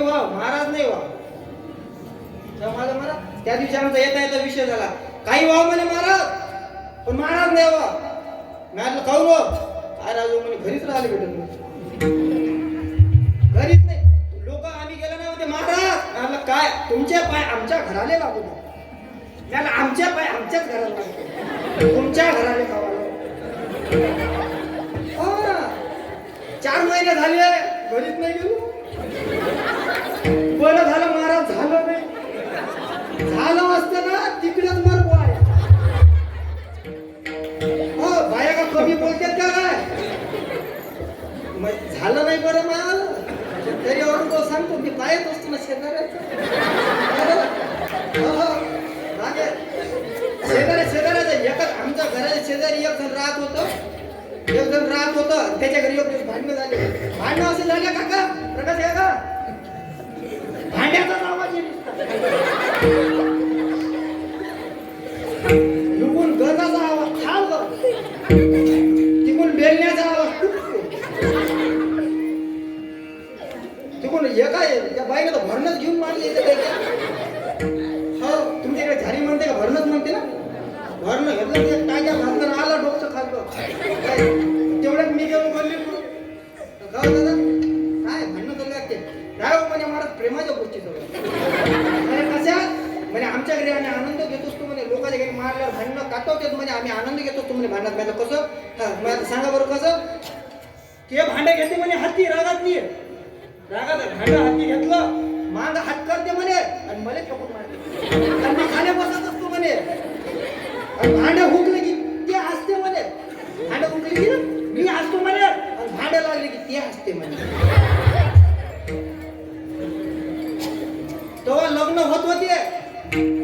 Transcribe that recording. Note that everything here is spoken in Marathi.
व्हा महाराज नाही व्हा. माझा महाराज त्या दिवशी आमचा येता येता विषय झाला. काही व्हा म्हणे महाराज पण महाराज नाही व्हा. म्हटलं खाऊ व काय राजू म्हणे घरीच राहिले भेटत नाही. घरीच नाही. लोक आम्ही गेलो ना होते महाराज. म्हटलं काय? तुमचे पाय आमच्या घराले लागू नये आमच्या म्हटलं, पाय आमच्याच घराला लागतो तुमच्या घराले खावा चार महिने झाले घरीच नाही गेलो. झालं नाही बरं मा त्याच्यावरून तो सांगतो मी पाहत असतो ना शेजाऱ्याचं. हो, हो. शेजारी शेजाऱ्याचं एकच आमच्या घराच्या शेजारी एक जण राहत होतं. एक जण राहत होतं. त्याच्या घरी एक दिवस भांडणं झाले. भांडणं असे झाले काका प्रकाश आहे का भांड्याचा आवाज येत तिकडून एका या बाईने तर भरणच घेऊन मारली इथे काही हो तुमच्याकडे झारी म्हणते का? भरणच म्हणते ना? भरणं घेतलं ते काय घातलं आला डोकं खाल्लं तेवढ्यात मी घेऊन बोलली गाव दादा काय भांडणं करू लागते काय हो म्हणे महाराज प्रेमाच्या गोष्टी सगळं अरे कशा? म्हणजे आमच्या घरी आम्ही आनंद घेतोस तू म्हणे. लोकांच्या घरी मारल्यावर भांडणं काटवतात म्हणजे आम्ही आनंद घेतो तू म्हणे भांडणात माझं कसं? हां मला सांगा बरं कसं? ते भांडे घेते म्हणे हत्ती रागात नाही रागात भांडं हाती घेतलं मांग हात करते म्हणे आणि मला फेकून मारते आणि मी खाली बसत असतो म्हणे. आणि भांडे की ते हसते म्हणे. भांडे हुकले की मी हसतो म्हणे आणि भांडे लागले की ते हसते म्हणे. तेव्हा लग्न होत होते.